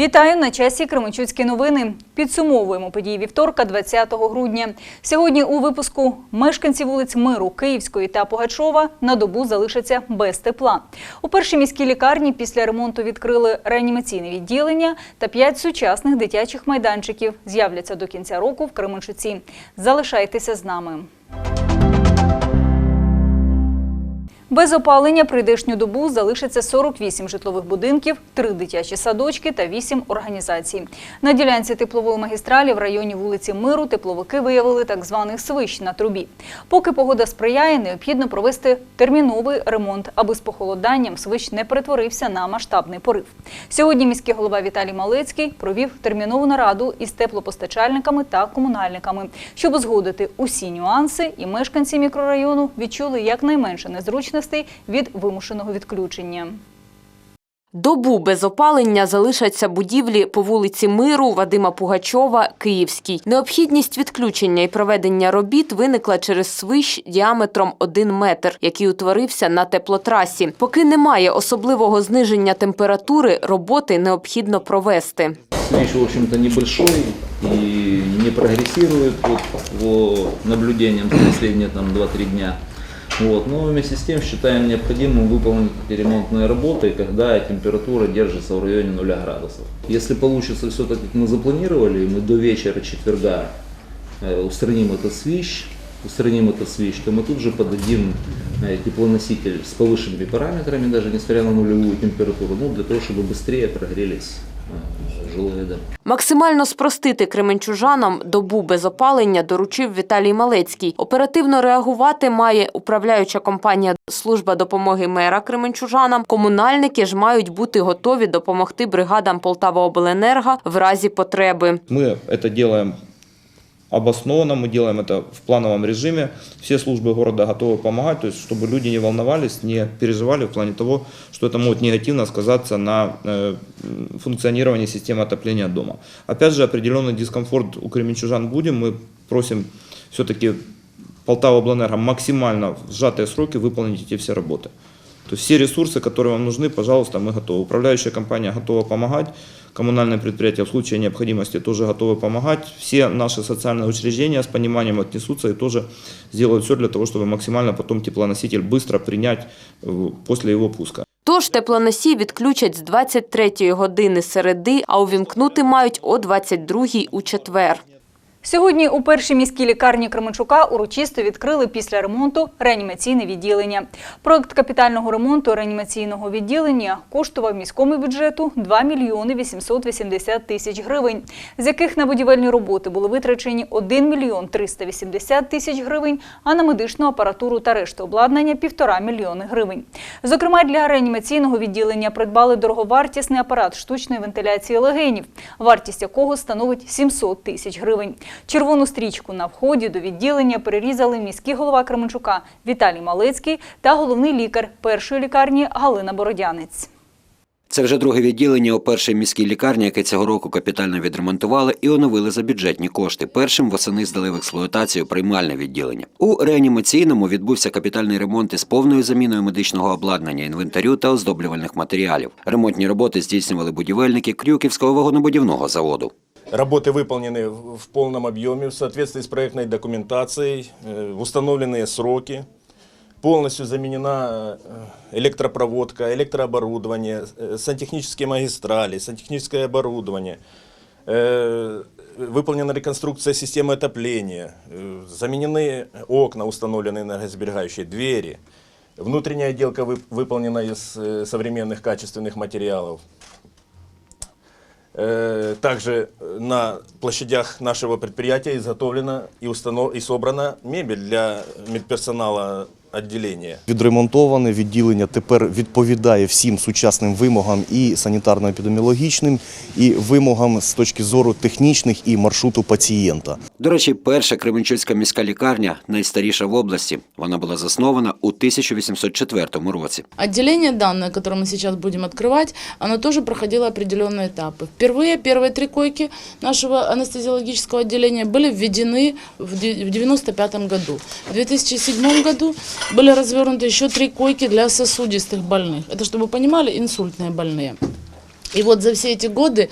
Вітаю на часі Кременчуцькі новини. Підсумовуємо події вівторка, 20 грудня. Сьогодні у випуску мешканці вулиць Миру, Київської та Погачова на добу залишаться без тепла. У першій міській лікарні після ремонту відкрили реанімаційне відділення та п'ять сучасних дитячих майданчиків з'являться до кінця року в Кременчуці. Залишайтеся з нами. Без опалення прийдешню добу залишиться 48 житлових будинків, 3 дитячі садочки та 8 організацій. На ділянці теплової магістралі в районі вулиці Миру тепловики виявили так званий свищ на трубі. Поки погода сприяє, необхідно провести терміновий ремонт, аби з похолоданням свищ не перетворився на масштабний порив. Сьогодні міський голова Віталій Малецький провів термінову нараду із теплопостачальниками та комунальниками, щоб узгодити усі нюанси, і мешканці мікрорайону відчули якнайменше незручностей від вимушеного відключення. Добу без опалення залишаться будівлі по вулиці Миру, Вадима Пугачова, Київській. Необхідність відключення і проведення робіт виникла через свищ діаметром 1 метр, який утворився на теплотрасі. Поки немає особливого зниження температури, роботи необхідно провести. Свищ, в общем-то, небольшой и не прогрессирует вот, по наблюдениям за последние там, 2-3 дня. Вот. Но вместе с тем считаем необходимым выполнить ремонтные работы, когда температура держится в районе 0 градусов. Если получится все так, как мы запланировали, мы до вечера четверга э, устраним этот свищ, устраним этот свищ, то мы тут же подадим э, теплоноситель с повышенными параметрами, даже несмотря на нулевую температуру, ну, для того, чтобы быстрее прогрелись э, жилые дома. Максимально спростити кременчужанам добу без опалення доручив Віталій Малецький. Оперативно реагувати має управляюча компанія Служба допомоги мера кременчужанам. Комунальники ж мають бути готові допомогти бригадам Полтава-Обленерго в разі потреби. Мы это делаем обоснованно, мы делаем это в плановом режиме. Все службы города готовы помогать, то есть чтобы люди не волновались, не переживали в плане того, что это может негативно сказаться на э, функционировании системы отопления дома. Опять же, определенный дискомфорт у кременчужан будем. Мы просим все-таки Полтава Облэнерго максимально в сжатые сроки выполнить эти все работы. То есть все ресурсы, которые вам нужны, пожалуйста, мы готовы. Управляющая компания готова помогать, коммунальные предприятия в случае необходимости тоже готовы помогать. Все наши социальные учреждения с пониманием отнесутся и тоже сделают все для того, чтобы максимально потом теплоноситель быстро принять э, после его пуска. Тож теплоносій відключать з 23-ї години середи, а увімкнути мають о 22-й у четвер. Сьогодні у першій міській лікарні Кременчука урочисто відкрили після ремонту реанімаційне відділення. Проект капітального ремонту реанімаційного відділення коштував міському бюджету 2 мільйони 880 тисяч гривень, з яких на будівельні роботи були витрачені 1 мільйон 380 тисяч гривень, а на медичну апаратуру та решту обладнання – півтора мільйони гривень. Зокрема, для реанімаційного відділення придбали дороговартісний апарат штучної вентиляції легенів, вартість якого становить 700 тисяч гривень. Червону стрічку на вході до відділення перерізали міський голова Кременчука Віталій Малецький та головний лікар першої лікарні Галина Бородянець. Це вже друге відділення у першій міській лікарні, яке цього року капітально відремонтували і оновили за бюджетні кошти. Першим восени здали в експлуатацію приймальне відділення. У реанімаційному відбувся капітальний ремонт із повною заміною медичного обладнання, інвентарю та оздоблювальних матеріалів. Ремонтні роботи здійснювали будівельники Крюківського вагонобудівного заводу. Работы выполнены в полном объеме в соответствии с проектной документацией, э, установленные сроки. Полностью заменена э, электропроводка, электрооборудование, э, сантехнические магистрали, сантехническое оборудование. Выполнена реконструкция системы отопления, заменены окна, установлены энергосберегающие, двери. Внутренняя отделка вы- выполнена из современных качественных материалов. Э, Также э, на площадях нашего предприятия изготовлена и, установ... и собрана мебель для медперсонала отделения. Відремонтоване відділення тепер відповідає всім сучасним вимогам і санітарно-епідеміологічним, і вимогам з точки зору технічних і маршруту пацієнта. До речі, перша Кременчуцька міська лікарня найстаріша в області. Вона була заснована у 1804 році. Отделение данное, которое мы сейчас будем открывать, оно тоже проходило определенные этапы. Впервые первые три койки нашего анестезиологического отделения были введены в 1995 году. В 2007 году были развернуты еще три койки для сосудистых больных. Это, чтобы вы понимали, инсультные больные. И вот за все эти годы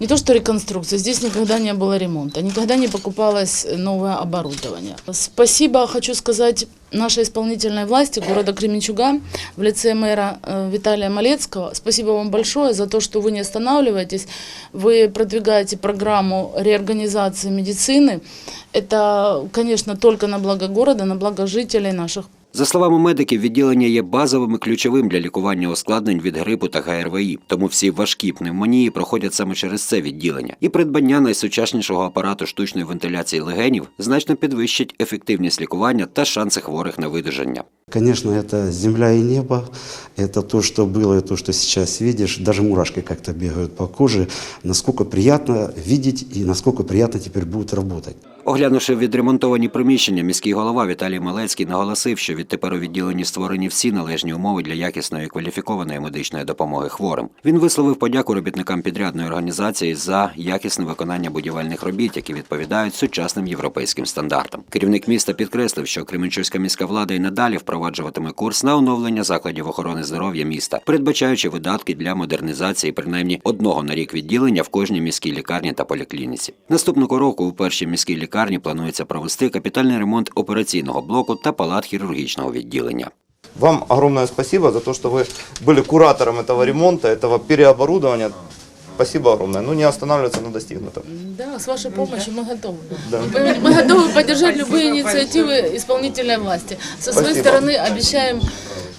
не то что реконструкция, здесь никогда не было ремонта, никогда не покупалось новое оборудование. Спасибо, хочу сказать, нашей исполнительной власти города Кременчуга в лице мэра э, Виталия Малецкого. Спасибо вам большое за то, что вы не останавливаетесь, вы продвигаете программу реорганизации медицины. Это, конечно, только на благо города, на благо жителей наших За словами медиків, відділення є базовим і ключовим для лікування ускладнень від грипу та ГРВІ. Тому всі важкі пневмонії проходять саме через це відділення. І придбання найсучаснішого апарату штучної вентиляції легенів значно підвищить ефективність лікування та шанси хворих на видужання. Конечно, это земля и небо, это то, что было, и то, что сейчас видишь. Даже мурашки как-то бегают по коже. Насколько приятно видеть и насколько приятно теперь будет работать. Оглянувши відремонтовані приміщення, міський голова Віталій Малецький наголосив, що відтепер у відділенні створені всі належні умови для якісної і кваліфікованої медичної допомоги хворим. Він висловив подяку робітникам підрядної організації за якісне виконання будівельних робіт, які відповідають сучасним європейським стандартам. Керівник міста підкреслив, що Кременчуцька міська влада і надалі впроваджуватиме курс на оновлення закладів охорони здоров'я міста, передбачаючи видатки для модернізації принаймні одного на рік відділення в кожній міській лікарні та поліклініці. Наступного року у першій міській лікарні планується провести капітальний ремонт операційного блоку та палат хірургічного відділення. Вам огромное спасибо за то, что вы были куратором этого ремонта, этого переоборудования. Спасибо огромное. Ну, не останавливаться на достигнутом. Да, с вашей помощью мы готовы. Да. Мы, мы готовы поддержать любые инициативы исполнительной власти. Со своей Спасибо. стороны обещаем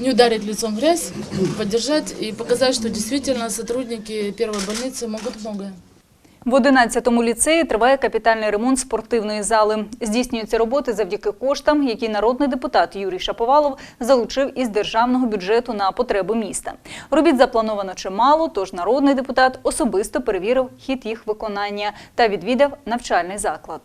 не ударить лицом в грязь, поддержать и показать, что действительно сотрудники первой больницы могут многое. В 11-му ліцеї триває капітальний ремонт спортивної зали. Здійснюються роботи завдяки коштам, які народний депутат Юрій Шаповалов залучив із державного бюджету на потреби міста. Робіт заплановано чимало, тож народний депутат особисто перевірив хід їх виконання та відвідав навчальний заклад.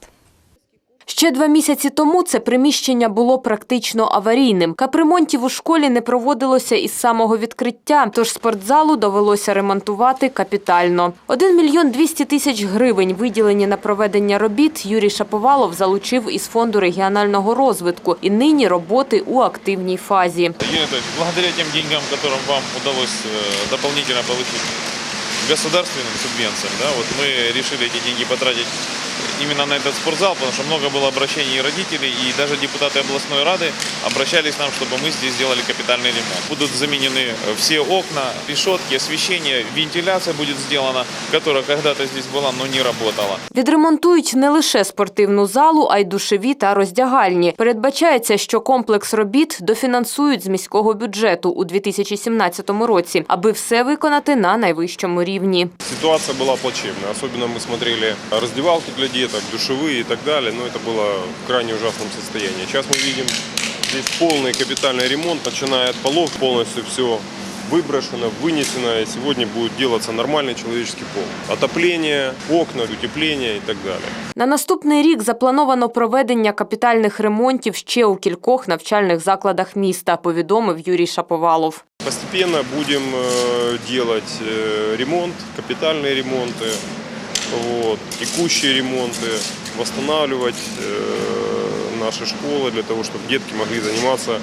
Ще два місяці тому це приміщення було практично аварійним. Капремонтів у школі не проводилося із самого відкриття, тож спортзалу довелося ремонтувати капітально. 1 мільйон 200 тисяч гривень, виділені на проведення робіт, Юрій Шаповалов залучив із фонду регіонального розвитку. І нині роботи у активній фазі. Благодаря тем деньгам, которым вам э, дополнительно получить государственным субвенциям, да, вот мы решили эти деньги потратить именно на этот спортзал, потому что много было обращений родителей, и даже депутаты областной рады обращались к нам, чтобы мы здесь сделали капитальный ремонт. Будут заменены э, все окна, решетки, освещение, вентиляция будет сделана, которая когда-то здесь была, но не работала. Відремонтують не лише спортивну залу, а й душеві та роздягальні. Передбачається, що комплекс робіт дофінансують з міського бюджету у 2017 році, аби все виконати на найвищому рівні. Ситуация была плачевная. Особенно мы смотрели раздевалки для деток, душевые и так далее. Но это было в крайне ужасном состоянии. Сейчас мы видим здесь полный капитальный ремонт, начиная от полов, полностью все выброшено, вынесено. И сегодня будет делаться нормальный человеческий пол. Отопление, окна, утепление и так далее. На наступний рік заплановано проведення капітальних ремонтів ще у кількох навчальних закладах міста, повідомив Юрій Шаповалов. Постепенно будем э, делать э, ремонт, капитальные ремонты, вот, текущие ремонты, восстанавливать э, наши школы для того, чтобы детки могли заниматься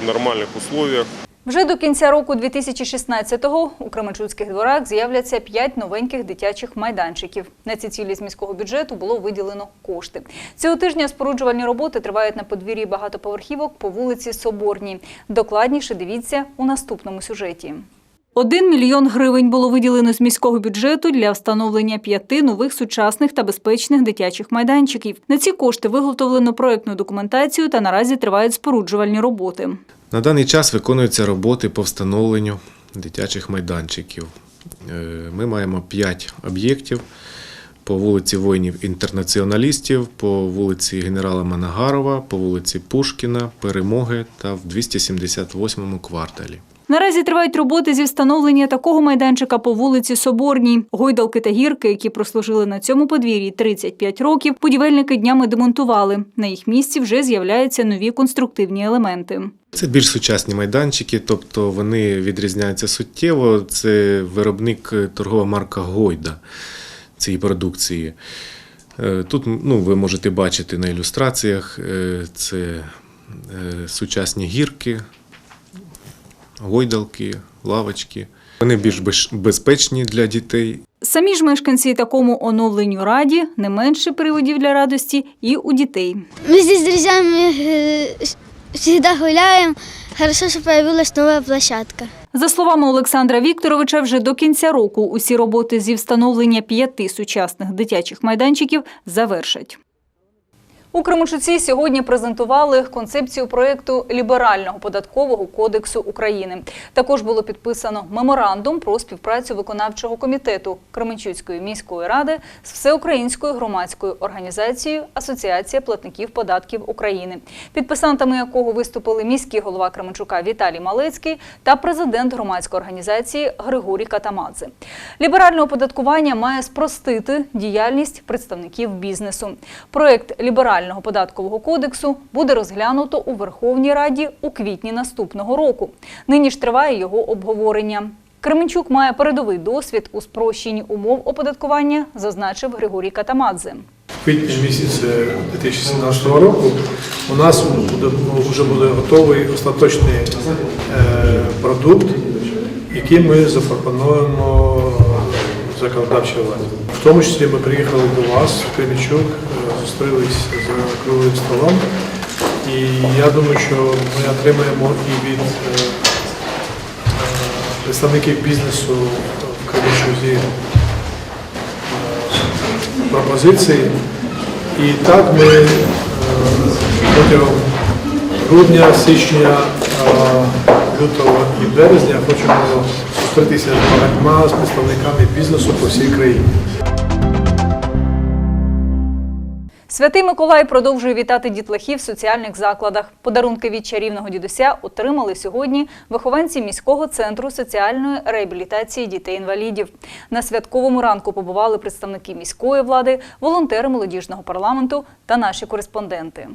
в нормальных условиях. Вже до кінця року 2016-го у Кременчуцьких дворах з'являться п'ять новеньких дитячих майданчиків. На ці цілі з міського бюджету було виділено кошти. Цього тижня споруджувальні роботи тривають на подвір'ї багатоповерхівок по вулиці Соборній. Докладніше дивіться у наступному сюжеті. Один мільйон гривень було виділено з міського бюджету для встановлення п'яти нових сучасних та безпечних дитячих майданчиків. На ці кошти виготовлено проєктну документацію та наразі тривають споруджувальні роботи. На даний час виконуються роботи по встановленню дитячих майданчиків. Е, Ми маємо 5 об'єктів по вулиці воїнів-інтернаціоналістів, по вулиці генерала Манагарова, по вулиці Пушкіна, Перемоги та в 278 кварталі. Наразі тривають роботи зі встановлення такого майданчика по вулиці Соборній. Гойдалки та гірки, які прослужили на цьому подвір'ї 35 років, будівельники днями демонтували. На їх місці вже з'являються нові конструктивні елементи. Це більш сучасні майданчики, тобто вони відрізняються суттєво. Це виробник торгова марка Гойда цієї продукції. Е, Тут ну, ви можете бачити на ілюстраціях, е, це е, сучасні гірки, гойдалки, лавочки. Вони більш безпечні для дітей. Самі ж мешканці такому оновленню раді не менше приводів для радості і у дітей. Мы здесь с друзьями э, всегда. Хорошо, что появилась новая площадка. За словами Олександра Вікторовича, вже до кінця року усі роботи зі встановлення п'яти сучасних дитячих майданчиків завершать. У Кременчуці сьогодні презентували концепцію проєкту ліберального податкового кодексу України. Також було підписано меморандум про співпрацю виконавчого комітету Кременчуцької міської ради з всеукраїнською громадською організацією Асоціація платників податків України, підписантами якого виступили міський голова Кременчука Віталій Малецький та президент громадської організації Григорій Катамадзе. Ліберальне оподаткування має спростити діяльність представників бізнесу. Проект ліберального податкового кодексу буде розглянуто у Верховній Раді у квітні наступного року. Нині ж триває його обговорення. Кременчук має передовий досвід у спрощенні умов оподаткування, зазначив Григорій Катамадзе. В квітні місяці 2017 року у нас вже буде готовий остаточний е, продукт, який ми запропонуємо законодавчій владі. В тому числі ми приїхали до вас е, зустрілись за круглим столом. І я думаю, що ми отримаємо і від е, е, представників бізнесу в Кремічузі пропозиції. І так ми е, протягом грудня, січня, е, лютого і березня хочемо зустрітися з багатьма з представниками бізнесу по всій країні. Святий Миколай продовжує вітати дітлахів в соціальних закладах. Подарунки від чарівного дідуся отримали сьогодні вихованці міського центру соціальної реабілітації дітей-інвалідів. На святковому ранку побували представники міської влади, волонтери молодіжного парламенту та наші кореспонденти.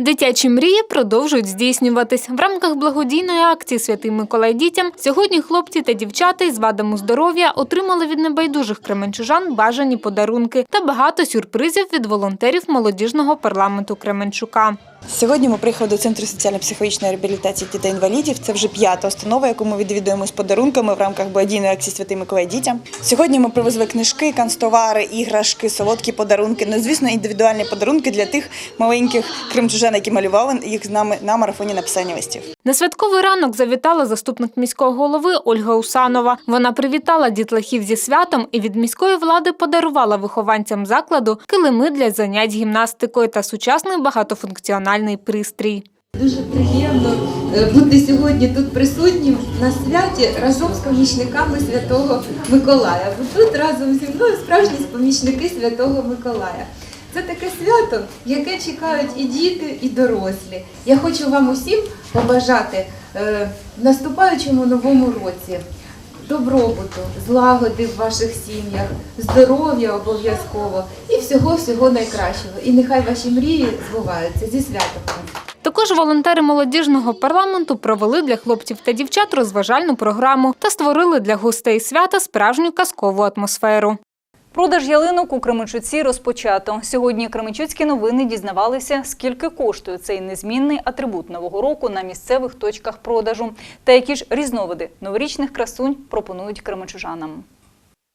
Дитячі мрії продовжують здійснюватись. В рамках благодійної акції Святий Миколай дітям сьогодні хлопці та дівчата із вадами здоров'я отримали від небайдужих кременчужан бажані подарунки та багато сюрпризів від волонтерів молодіжного парламенту Кременчука. Сьогодні ми приїхали до центру соціально-психологічної реабілітації дітей-інвалідів. Це вже п'ята установа, яку ми відвідуємо з подарунками в рамках благодійної акції Святий Миколай дітям. Сьогодні ми привезли книжки, канцтовари, іграшки, солодкі подарунки. Ну, звісно, індивідуальні подарунки для тих маленьких кримчужан, які малювали їх з нами на марафоні написання листів. На святковий ранок завітала заступник міського голови Ольга Усанова. Вона привітала дітлахів зі святом і від міської влади подарувала вихованцям закладу килими для занять гімнастикою та сучасний багатофункціональний пристрій. Дуже приємно е, бути сьогодні тут присутнім на святі разом з помічниками Святого Миколая. Бо тут разом зі мною справжні помічники Святого Миколая. Це таке свято, яке чекають і діти, і дорослі. Я хочу вам усім побажати е, в наступаючому новому році добробуту, злагоди в ваших сім'ях, здоров'я обов'язково і всього-всього найкращого. І нехай ваші мрії збуваються зі святом. Також волонтери молодіжного парламенту провели для хлопців та дівчат розважальну програму та створили для гостей свята справжню казкову атмосферу. Продаж ялинок у Кременчуці розпочато. Сьогодні Кременчуцькі новини дізнавалися, скільки коштує цей незмінний атрибут нового року на місцевих точках продажу та які ж різновиди новорічних красунь пропонують кременчужанам.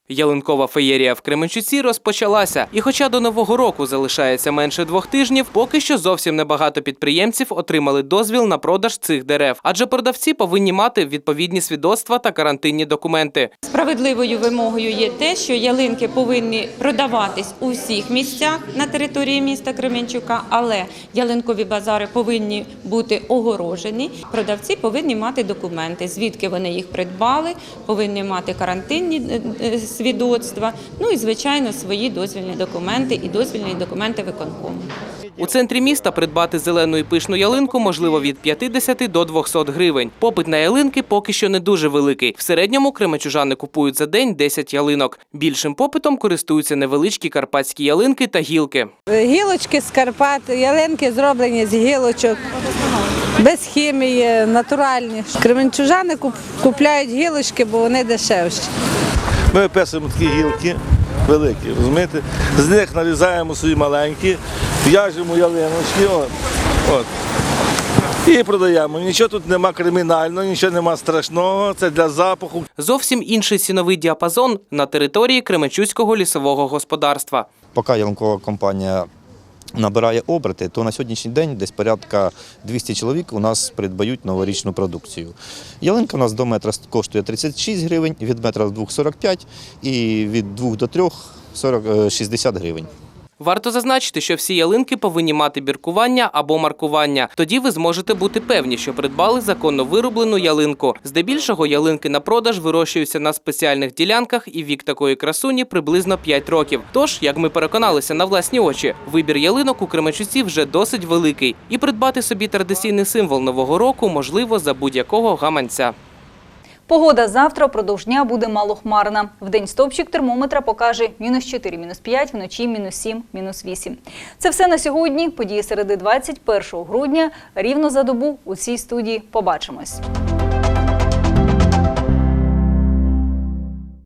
Ялинкова феєрія в Кременчуці розпочалася, і хоча до нового року залишається менше двох тижнів, поки що зовсім небагато підприємців отримали дозвіл на продаж цих дерев, адже продавці повинні мати відповідні свідоцтва та карантинні документи. Справедливою вимогою є те, що ялинки повинні продаватись у всіх місцях на території міста Кременчука, але ялинкові базари повинні бути огорожені. Продавці повинні мати документи, звідки вони їх придбали, повинні мати карантинні е, е, свідоцтва. Ну і звичайно свої дозвільні документи і дозвільні документи виконкому. У центрі міста придбати зелену і пишну ялинку можливо від 50 до 200 гривень. Попит на ялинки поки що не дуже великий. В середньому кременчужани купують за день 10 ялинок. Більшим попитом користуються невеличкі карпатські ялинки та гілки. Гілочки з Карпат, ялинки зроблені з гілочок, без хімії, натуральні. Кременчужани куп- купляють гілочки, бо вони дешевші. Ми виписуємо такі гілки великі, розумієте? З них нарізаємо собі маленькі, в'яжемо ялиночки. От. От. І продаємо. Нічого тут нема кримінального, нічого нема страшного. Це для запаху. Зовсім інший ціновий діапазон на території Кременчуцького лісового господарства. Поки ялинкова компанія набирає обрати, то на сьогоднішній день десь порядка 200 чоловік у нас придбають новорічну продукцію. Ялинка у нас до метра коштує 36 гривень, від метра до 2 – 45 і від 2 до 3 – 40, е, 60 гривень. Варто зазначити, що всі ялинки повинні мати біркування або маркування. Тоді ви зможете бути певні, що придбали законно вироблену ялинку. Здебільшого ялинки на продаж вирощуються на спеціальних ділянках, і вік такої красуні приблизно 5 років. Тож, як ми переконалися на власні очі, вибір ялинок у Кременчуці вже досить великий, і придбати собі традиційний символ нового року можливо за будь-якого гаманця. Погода завтра впродовж дня буде малохмарна. день стовпчик термометра покаже мінус 4, мінус 5, вночі мінус 7, мінус 8. Це все на сьогодні. Події середи 21 грудня. Рівно за добу у цій студії. Побачимось.